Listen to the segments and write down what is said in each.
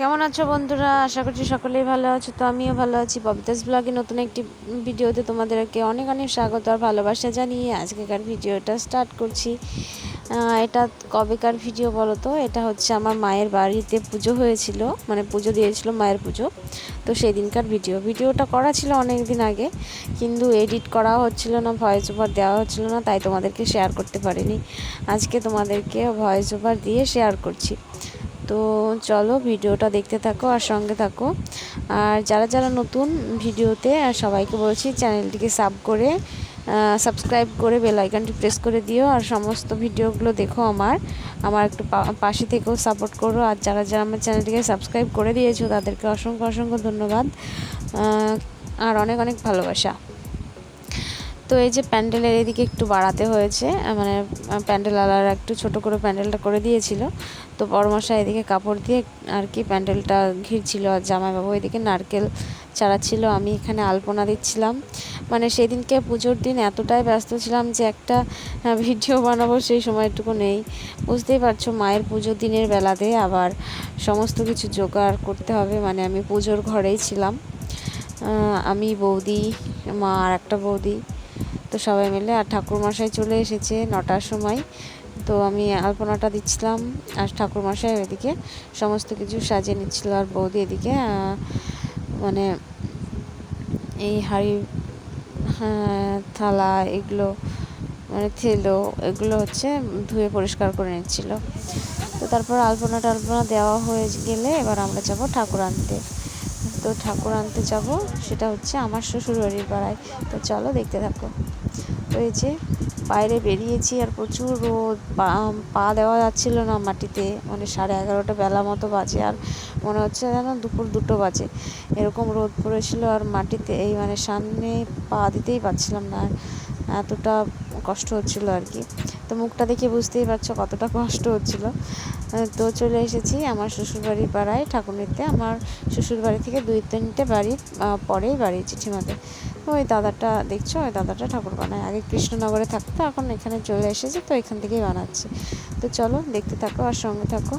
কেমন আছো বন্ধুরা? আশা করছি সকলেই ভালো আছো। তো আমিও ভালো আছি। ববিতাস ব্লগে নতুন একটি ভিডিওতে তোমাদেরকে অনেক অনেক স্বাগত আর ভালোবাসা জানিয়ে আজকেকার ভিডিওটা স্টার্ট করছি। এটা কবেকার ভিডিও বলো তো এটা হচ্ছে আমার মায়ের বাড়িতে পুজো হয়েছিল। মানে পুজো দিয়েছিল মায়ের পুজো। তো সেই দিনকার ভিডিও। ভিডিওটা করা ছিল অনেক দিন আগে। কিন্তু এডিট করা হচ্ছিল না ভয়েস ওভার দেওয়া হচ্ছিল না। তাই তোমাদেরকে শেয়ার করতে পারিনি। আজকে তোমাদেরকে ভয়েস ওভার দিয়ে শেয়ার করছি। তো চলো ভিডিওটা দেখতে থাকো আর সঙ্গে থাকো। আর যারা যারা নতুন ভিডিওতে, আর সবাইকে বলছি চ্যানেলটিকে সাব করে সাবস্ক্রাইব করে বেল আইকনটি প্রেস করে দিও। আর সমস্ত ভিডিওগুলো দেখো আমার। আমার একটু পাশে থেকেও সাপোর্ট করো। আর যারা যারা আমার চ্যানেলটিকে সাবস্ক্রাইব করে দিয়েছ, তাদেরকে অসংখ্য অসংখ্য ধন্যবাদ। আর অনেক অনেক ভালোবাসা। তো এই যে প্যান্ডেলের এদিকে একটু বাড়াতে হয়েছে মানে প্যান্ডেল আলার একটু ছোট করে প্যান্ডেলটা করে দিয়েছিল। তো বড়মশাই এদিকে কাপড় দিয়ে আর কি প্যান্ডেলটা ঘিরছিল আর জামাইবাবু এদিকে নারকেল চাড়াচ্ছিল। আমি এখানে আলপনা দিচ্ছিলাম। মানে সেদিনকে পুজোর দিন এতটাই ব্যস্ত ছিলাম যে একটা ভিডিও বানাবো সেই সময়টুকু নেই। বুঝতেই পারছ, মায়ের পুজোর দিনের বেলাতে আবার সমস্ত কিছু জোগাড় করতে হবে। মানে আমি পুজোর ঘরেই ছিলাম। আমি বৌদি, মা আর একটা বৌদি। তো সবাই মিলে আর ঠাকুরমশাই চলে এসেছে নটার সময়। তো আমি আলপনাটা দিচ্ছিলাম আর ঠাকুরমশাই ওইদিকে সমস্ত কিছু সাজিয়ে নিচ্ছিল আর বৌদি এদিকে মানে এই হাঁড়ি হ্যাঁ, থালা এগুলো মানে থেলো এগুলো হচ্ছে ধুয়ে পরিষ্কার করে নিচ্ছিল। তো তারপর আলপনা টালপনা দেওয়া হয়ে গেলে এবার আমরা যাব ঠাকুর আনতে। তো ঠাকুর আনতে যাব সেটা হচ্ছে আমার শ্বশুর বাড়ির পাড়ায়। তো চলো দেখতে থাকো। যে বাইরে বেরিয়েছি আর প্রচুর রোদ, পা পা দেওয়া যাচ্ছিল না মাটিতে। মানে সাড়ে এগারোটা বেলা মতো বাজে আর মনে হচ্ছে যেন দুপুর দুটো বাজে। এরকম রোদ পড়েছিল আর মাটিতে এই মানে সামনে পা দিতেই পারছিলাম না আর এতটা কষ্ট হচ্ছিল আর কি। তো মুখটা দেখে বুঝতেই পারছ কতটা কষ্ট হচ্ছিল। তো চলে এসেছি আমার শ্বশুরবাড়ির পাড়ায় ঠাকুর নিতে আমার শ্বশুরবাড়ি থেকে দুই তিনটে বাড়ি পরেই বাড়ি চিঠিমাতে ওই দাদাটা দেখছ? ওই দাদাটা ঠাকুর বানায়। আগে কৃষ্ণনগরে থাকতো, এখন এখানে চলে এসেছে, তো এখান থেকেই বানাচ্ছে। তো চলো, দেখতে থাকো আর সঙ্গে থাকো।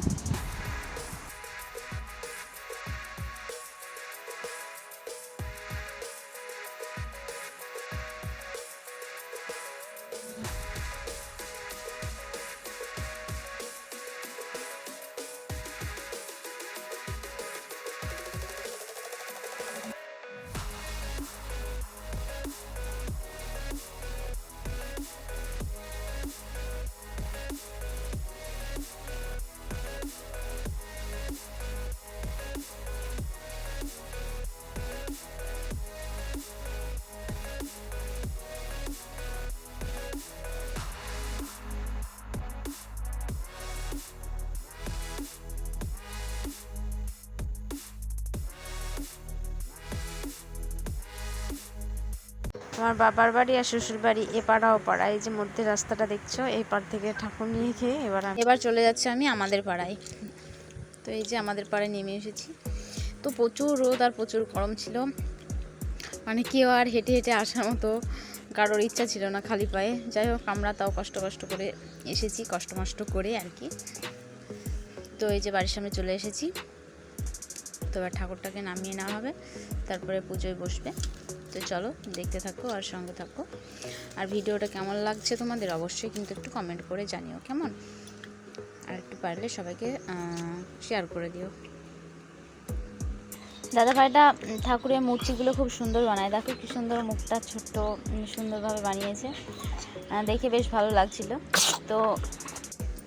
আমার বাবার বাড়ি আর শ্বশুর বাড়ি এ পাড়া ও পাড়া। এই যে মধ্যে রাস্তাটা দেখছ, এই পাড় থেকে ঠাকুর নিয়ে খেয়ে এবার এবার চলে যাচ্ছে আমি আমাদের পাড়ায়। তো এই যে আমাদের পাড়ায় নেমে এসেছি। তো প্রচুর রোদ আর প্রচুর গরম ছিল। মানে কেউ আর হেঁটে হেঁটে আসার মতো কারোর ইচ্ছা ছিল না খালি পায়ে। যাই হোক, আমরা তাও কষ্ট কষ্ট করে এসেছি, কষ্ট মষ্ট করে আর কি। তো এই যে বাড়ির সামনে চলে এসেছি। তো এবার ঠাকুরটাকে নামিয়ে নেওয়া হবে, তারপরে পুজোয় বসবে। তো চলো দেখতে থাকো আর সঙ্গে থাকো। আর ভিডিওটা কেমন লাগছে তোমাদের অবশ্যই কিন্তু একটু কমেন্ট করে জানিও কেমন? আর একটু পারলে সবাইকে শেয়ার করে দিও। দাদা ভাইটা ঠাকুরের মূর্তিগুলো খুব সুন্দর বানায়। দেখো কি সুন্দর মুখটা ছোট্ট সুন্দরভাবে বানিয়েছে। দেখে বেশ ভালো লাগছিল। তো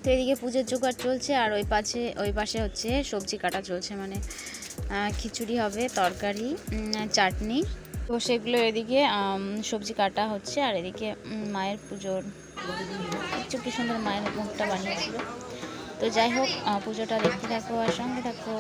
তো এদিকে পুজোর জোগাড় চলছে আর ওই পাশে ওই পাশে হচ্ছে সবজি কাটা চলছে। মানে খিচুড়ি হবে তরকারি চাটনি। তো সেগুলো এদিকে সবজি কাটা হচ্ছে আর এদিকে মায়ের পুজোর কিছু কি সুন্দর মায়ের মুখটা বানিয়েছিল। তো যাই হোক পুজোটা দেখতে থাকো আর সঙ্গে থাকো।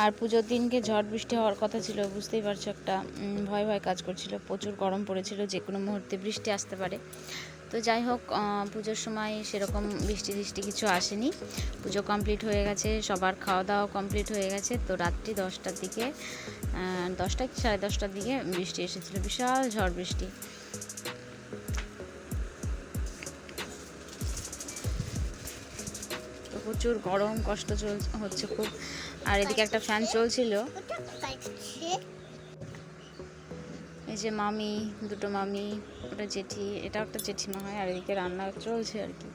আর পুজোর দিনকে ঝড় বৃষ্টি হওয়ার কথা ছিল, বুঝতেই পারছ একটা ভয় ভয় কাজ করছিল, প্রচুর গরম পড়েছিল, যে কোনো মুহূর্তে বৃষ্টি আসতে পারে। তো যাই হোক পুজোর সময় সেরকম বৃষ্টি বৃষ্টি কিছু আসেনি। পুজো কমপ্লিট হয়ে গেছে, সবার খাওয়া দাওয়া কমপ্লিট হয়ে গেছে। তো রাত্রি দশটার দিকে দশটা কি সাড়ে দশটার দিকে বৃষ্টি এসেছিল, বিশাল ঝড় বৃষ্টি। প্রচুর গরম, কষ্ট হচ্ছে খুব। আর এদিকে একটা ফ্যান চলছিল। এই যে মামি, দুটো মামি, ওটা জেঠি এটা একটা জেঠিমা হয়, আর এদিকে রান্না চলছে আর কি।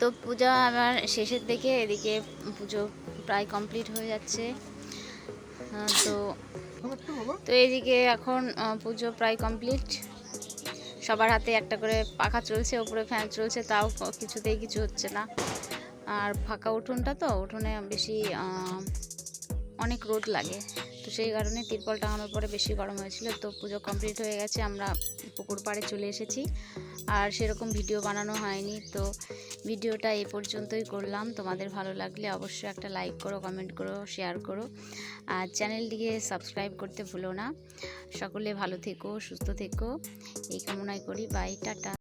তো পূজা আমার শেষের দিকে এদিকে পুজো প্রায় কমপ্লিট হয়ে যাচ্ছে। তো তো এদিকে এখন পুজো প্রায় কমপ্লিট সবার হাতে একটা করে পাখা চলছে ওপরে ফ্যান চলছে তাও কিছুতেই কিছু হচ্ছে না। আর ফাঁকা উঠোনটা তো উঠোনে বেশি অনেক রোদ লাগে। তো সেই কারণে তিরপল টাঙানোর পরে বেশি গরম হয়েছিল। তো পুজো কমপ্লিট হয়ে গেছে, আমরা পুকুর পাড়ে চলে এসেছি। আর সেরকম ভিডিও বানানো হয়নি। তো ভিডিওটা এ পর্যন্তই করলাম। তোমাদের ভালো লাগলে অবশ্যই একটা লাইক করো কমেন্ট করো শেয়ার করো। আর চ্যানেলটিকে সাবস্ক্রাইব করতে ভুলো না। সকলে ভালো থেকো, সুস্থ থেকো। এই কামনাই করি। Bye tata.